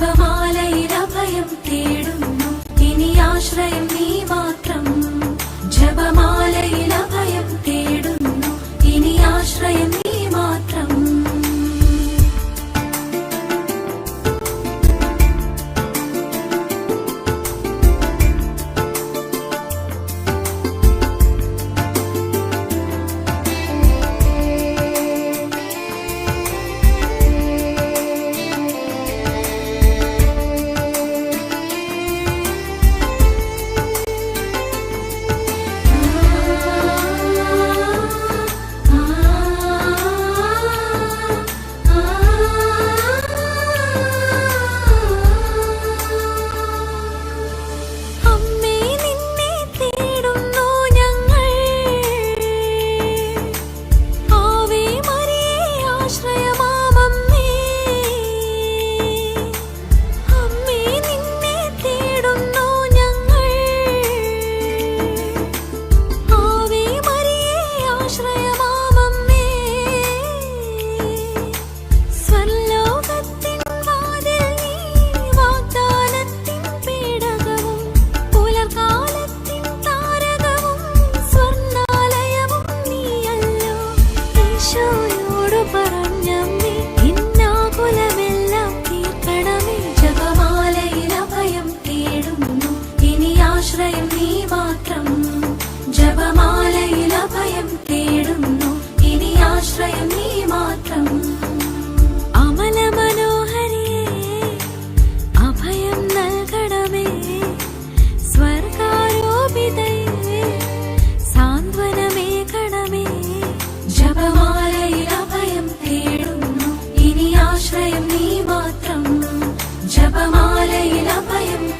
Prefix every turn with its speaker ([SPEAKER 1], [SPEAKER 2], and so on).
[SPEAKER 1] ജപമാലയിൽ അഭയം തേടുന്നു. ഇനി ആശ്രയം നീ മാത്രം ఆశ్రయం నీ మాత్రం. జపమాలైన భయం